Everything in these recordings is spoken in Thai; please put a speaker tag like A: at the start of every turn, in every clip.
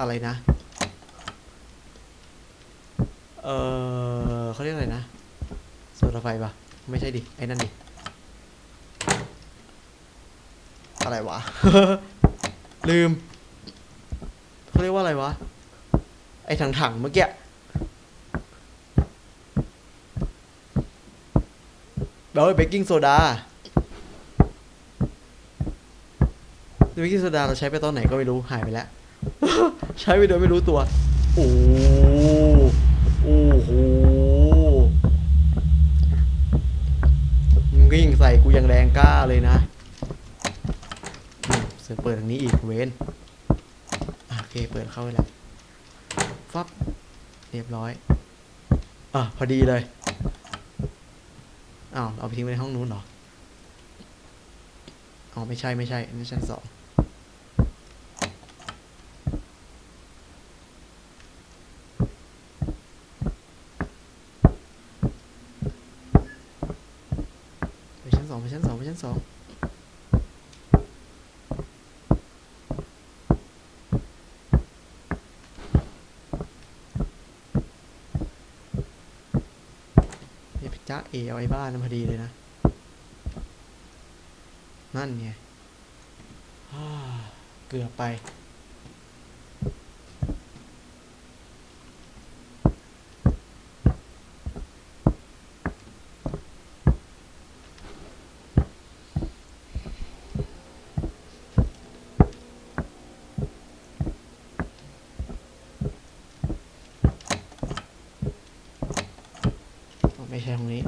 A: อะไรนะ เออเขาเรียกอะไรนะโซลาไฟปะไม่ใช่ดิ ไอ้นั่นดิ อะไรวะ ลืมเขาเรียกว่าอะไรวะ ไอ้ถังๆเมื่อกี้เบลเบกกิ้งโซดา เบกกิ้งโซดาเราใช้ไปตอนไหนก็ไม่รู้หายไปแล้ว ใช้ไปโดยไม่รู้ตัว โอ้โหโอ้โหมึงวิ่งใส่กูยังแรงกล้าเลยนะเสือเปิดทางนี้อีกเวนโอเคเปิดเข้าไปแล้วฟับเรียบร้อย อะ พอดีเลย อ้าว เอาไปทิ้งไว้ในห้องนู้นเหรอ อ๋อ ไม่ใช่ไม่ใช่นนี่ชั้นสองไปชั้น สองไปชั้นสองไปชั้นสองเฮ้ยพี่จ้าเอเอาไอ้บ้านนั้นพอดีเลยนะ นั่นไงเกือบไป ใช่ตรงนี้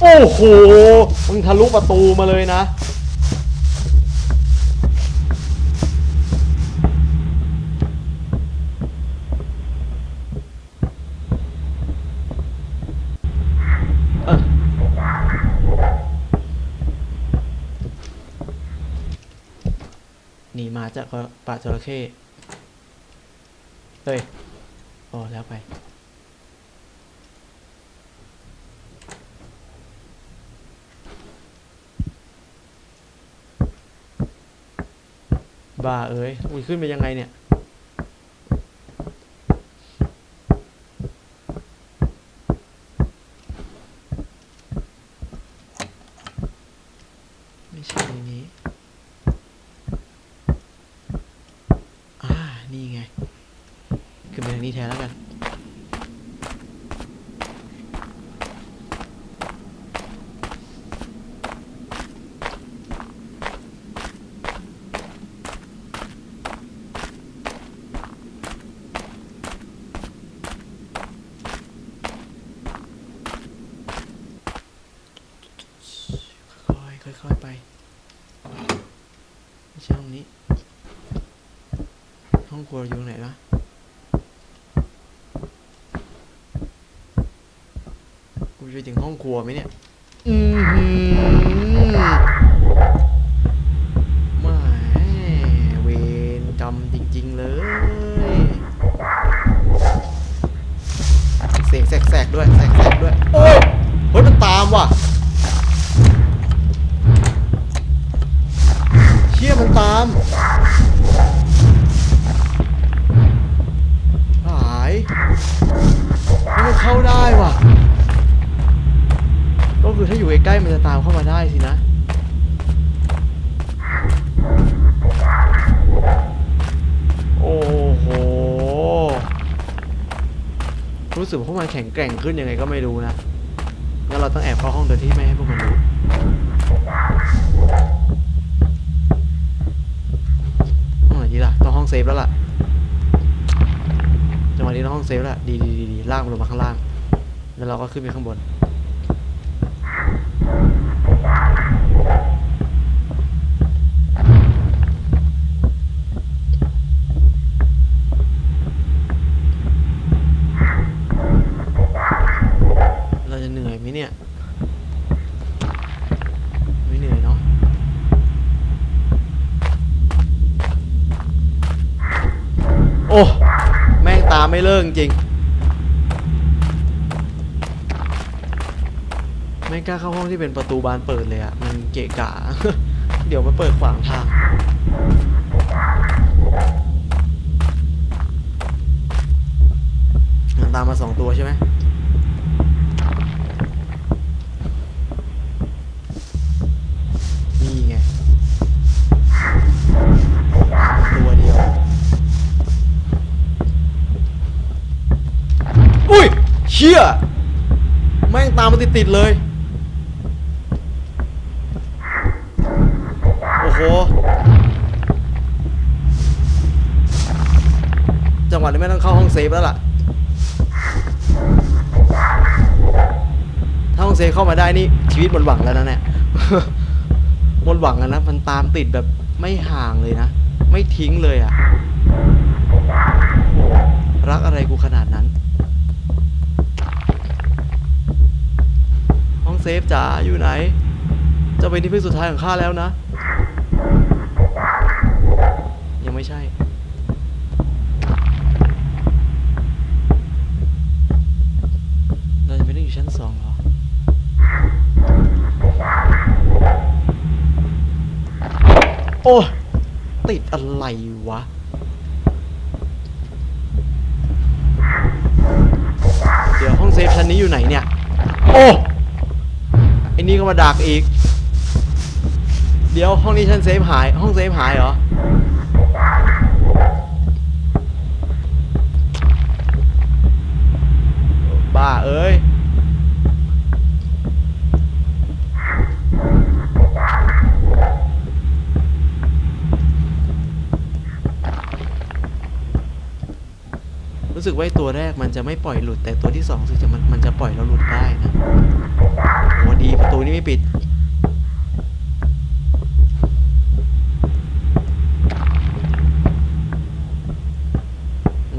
A: โอ้โห มึงทะลุประตูมาเลยนะเออหนีมาจากป่าจระเข้เฮ้ยพ อแล้วไป บ้าเอ้ย อุ้ยขึ้นไปยังไงเนี่ย ไม่ใช่ในนี้ อ่า นี่ไง ขึ้นไปทางนี้แทนแล้วกัน ค่อยๆค่อยๆไปไม่ใช่ห้องนี้ ห้องครัวอยู่ตรงไหนนะกูจะไปถึงห้องครัวไหมเนี่ยอือหือไม่เวรกรรมจริง ๆ เลย เสียงแสกๆด้วยแสกๆด้วย โอ้ยเฮ้ยมันตามว่ะ รู้สึกว่าพวกมันแข็งแกร่งขึ้นยังไงก็ไม่รู้นะ งั้นเราต้องแอบเข้าห้องโดยที่ไม่ให้พวกมันรู้ ห้องไหนดีล่ะ ต้องห้องเซฟแล้วล่ะ จังหวะนี้ต้องห้องเซฟแล้วล่ะดีดีดีดีลากมันลงมาข้างล่าง แล้วเราก็ขึ้นไปข้างบน เราจะเหนื่อยไหมเนี่ย ไม่เหนื่อยเนาะ โอ้แม่งตามไม่เลิกจริงไม่กล้าเข้าห้องที่เป็นประตูบานเปิดเลยอะมันเกะกะ เดี๋ยวมันเปิดขวางทาง มันตามมาสองตัวใช่ไหม ชี่ยแม่งตามมาติดๆเลย โอ้โห จังหวะนี้ไม่ต้องเข้าห้องเซฟแล้วล่ะ ถ้าห้องเซฟเข้ามาได้นี่ ชีวิตหมดหวังแล้วนะเนี่ย หมดหวังแล้วนะ มันตามติดแบบไม่ห่างเลยนะ ไม่ทิ้งเลยอะรักอะไรกูขนาดนั้น ห้อง เซฟจ๋าอยู่ไหน จะเป็นที่พึ่งสุดท้ายของข้าแล้วนะ ยังไม่ใช่ เราจะไม่ได้อยู่ชั้นสองเหรอ โอ้ติดอะไรวะเดี๋ยวห้องเซฟชั้นนี้อยู่ไหนเนี่ย โอ้ไอ้ นี่ก็มาดักอีก เดี๋ยวห้องนี้ฉันเซฟหาย ห้องเซฟหายเหรอ บ้าเอ้ย รู้สึกว่าตัวแรกมันจะไม่ปล่อยหลุด แต่ตัวที่สองรู้สึกจะมันมันจะปล่อยเราหลุดได้นะโอ้ดีประตูนี้ไม่ปิด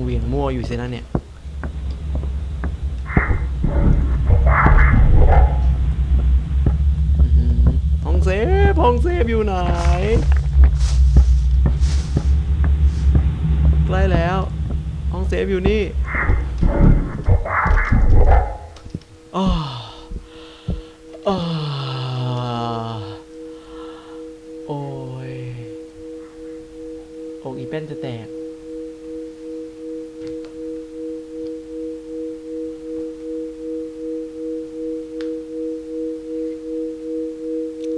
A: เวียงมั่วอยู่สินะเนี่ยอื้อหือห้องเซฟห้องเซฟอยู่ไหน ใกล้แล้ว เซฟอยู่นี่อออ้อโอ้ยอกอีแป้นจะแตก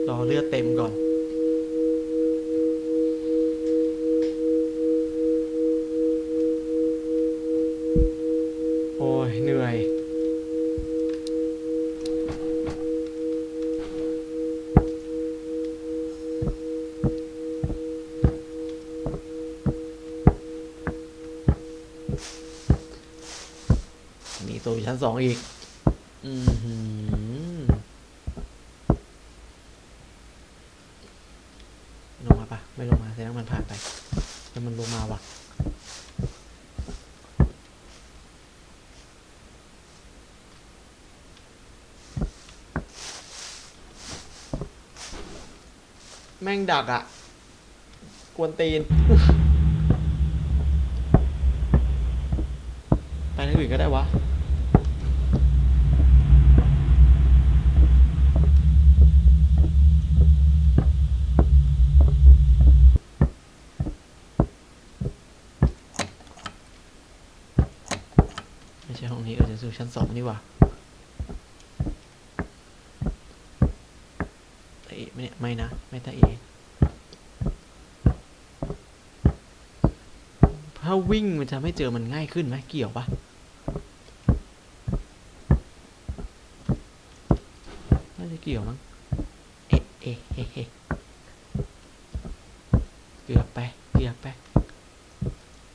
A: รอเลือดเต็มก่อน สองอีก อือหือลงมาปะไม่ลงมาแสดงมันผ่านไป แล้วมันลงมาว่ะแม่งดักอะกวนตีน ไปทางอื่นก็ได้วะ ไม่ใช่ห้องนี้เออจะสู่ชั้ นี่ว่าตาเอไม่เนี่ยไม่นะ ไม่ตาเอถ้าวิ่งมันจะไม่เจอมันง่ายขึ้นไหมเกี่ยวปะน่าจะเกี่ยวมั้ง เอ๊ะเอ๊ะเอ๊ะเอ๊ะเกือบไป เกือบไป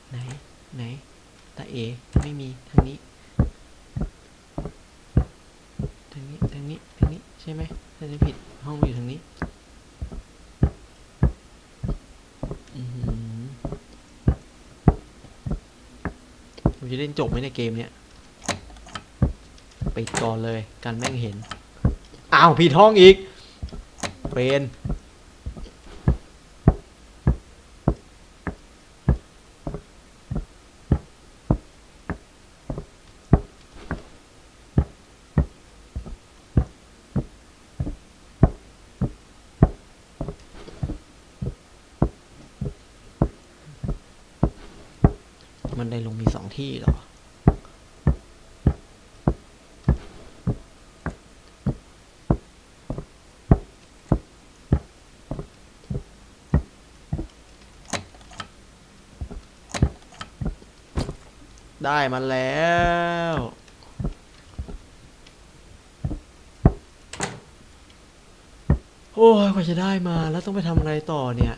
A: ไหน ไหนตาเอไม่มีทางนี้ ทางนี้ ทางนี้ ทางนี้ ใช่ไหมถ้าจะผิด ห้องมันอยู่ทางนี้ อือหือผม จบไหมในยเกมเนี้ยปิดก่อนเลย กันแม่งเห็น อ้าว ผิดห้องอีกเป็น บันไดลงมีสองที่เหรอ ได้มาแล้ว โอ้ยกว่าจะได้มาแล้วต้องไปทำอะไรต่อเนี่ย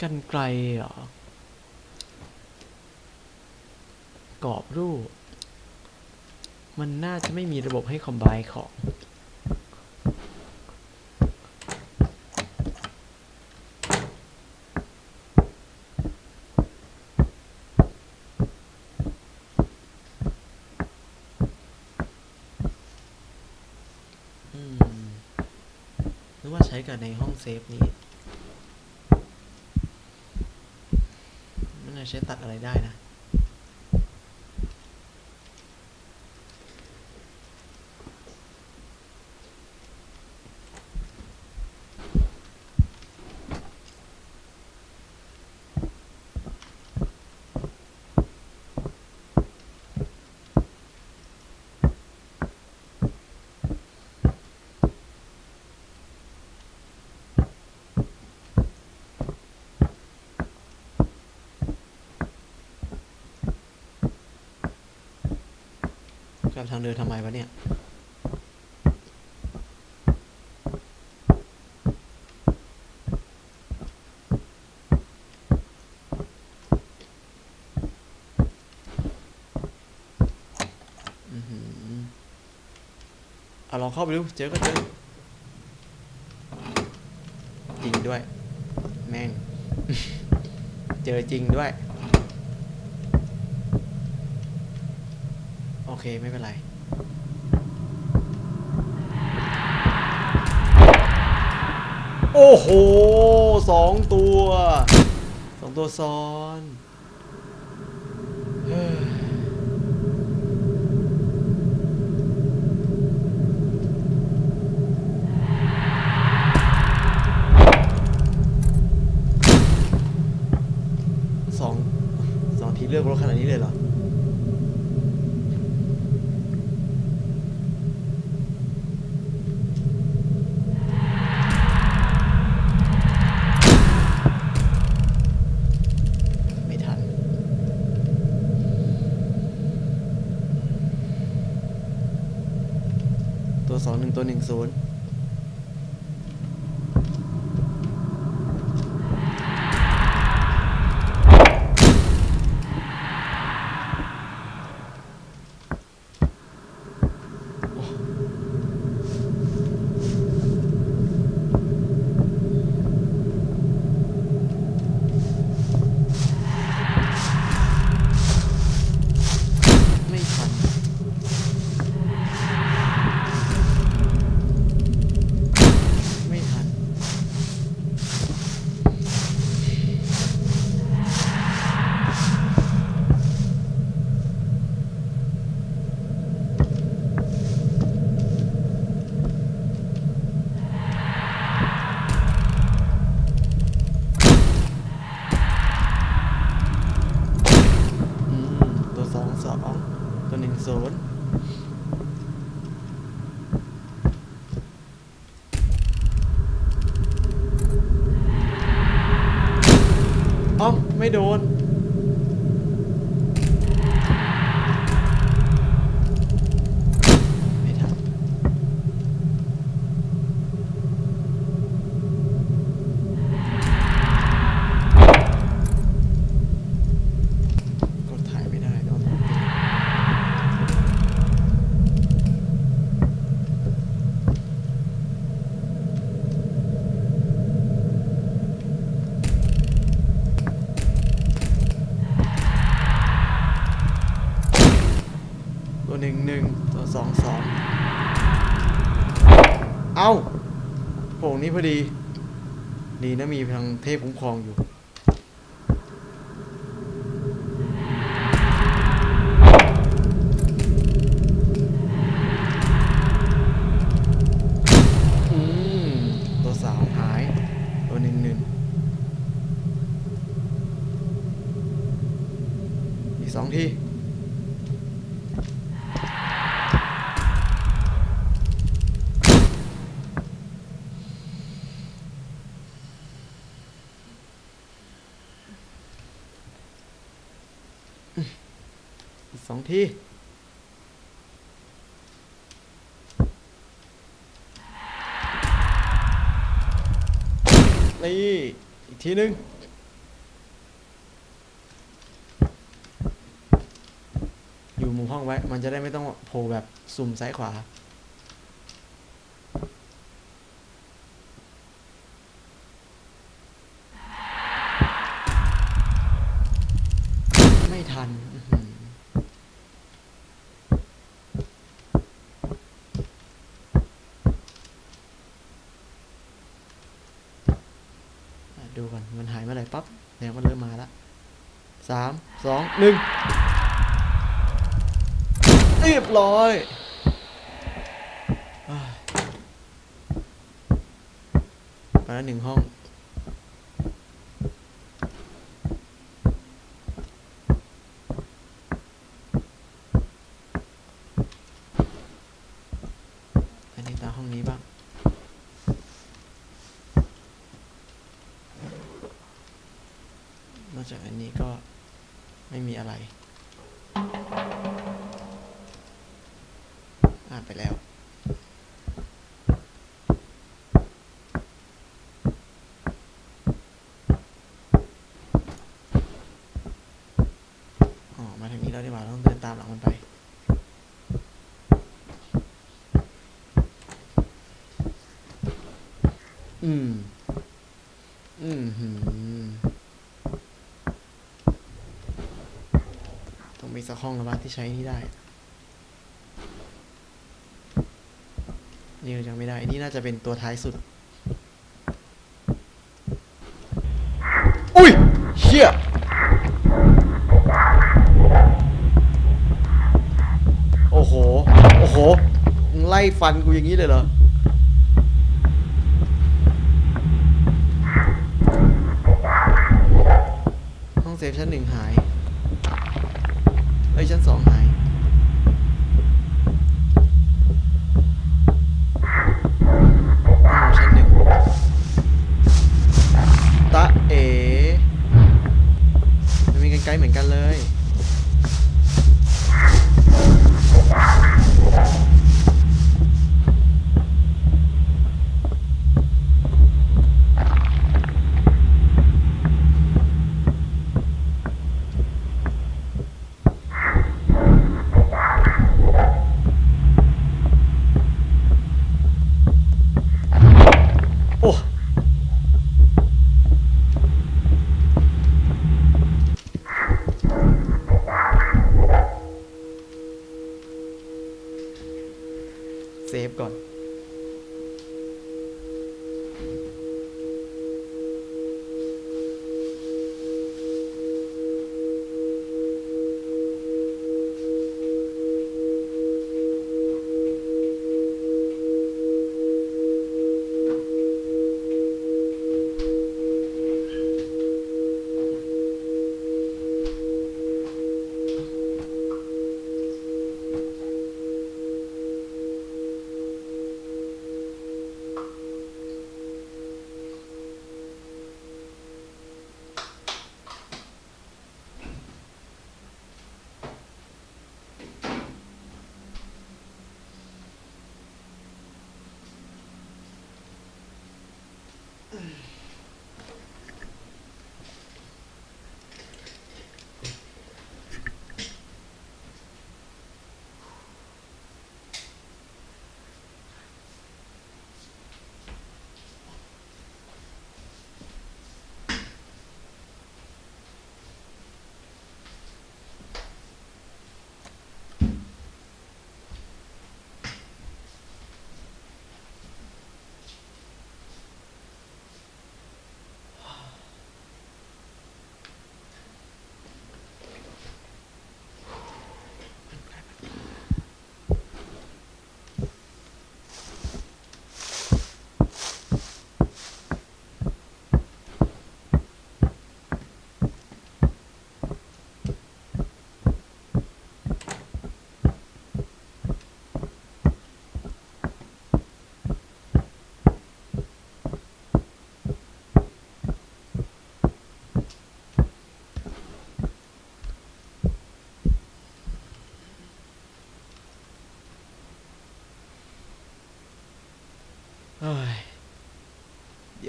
A: กันไกลเหรอกรอบรูป มันน่าจะไม่มีระบบให้คอมไบของ นึกว่าใช้กับในห้องเซฟนี้ มันน่าใช้ตัดอะไรได้นะ กลับทางเดินทำไมวะเนี่ยอือหือเอาลองเข้าไปดู เจอก็เจอจริงด้วย แม่ง เจอจริงด้วย โอ เคไม่เป็นไร โอ้โหสองตัว สองตัวซ้อน ตัวสองหนึ่งตัวหนึ่งศูนย์ นึ่งศูนย์เอ้าไม่โดน ไม่ทันกดถ่ายไม่ได้โดนทุบตีตัวหนึ่งหนึ่งตัวสองสองเอ้าโป่งนี้พอดี ดีนะมีพลังเทพคุ้มครองอยู่ สองทีนี่อีกทีหนึงอยู่มุมห้องไว้ มันจะได้ไม่ต้องโผล่แบบสุ่มซ้ายขวา ไม่ทันอื้อหืออะดูก่อน มันหายเมื่อไหร่ปั๊บแสดงว่าเริ่มมาแล้ว สามสองหนึ่งเรียบร้อยไปแล้วหนึ่งห้อง ไปแล้ว อ๋อ มาทางนี้แล้วดีกว่าต้องเดินตามหลังมันไป อืม อืมหืมต้องมีสักห้องแล้วว่าที่ใช้นี่ได้ นี่ยังไม่ได้ นี่น่าจะเป็นตัวท้ายสุด อุ้ยเชี่ยโอ้โห โอ้โห ไล่ฟันกูอย่างนี้เลยเหรอ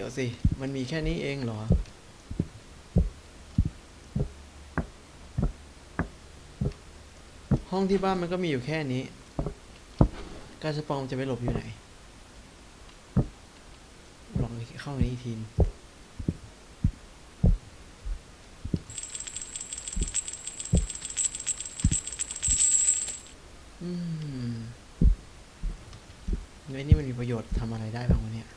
A: ยวสิ มันมีแค่นี้เองเหรอ ห้องที่บ้านมันก็มีอยู่แค่นี้ กาชาปองจะไปหลบอยู่ไหน ลองเข้าในนี้ทีนงอืมเงินนี่มันมีประโยชน์ทำอะไรได้บ้างวะเนี่ย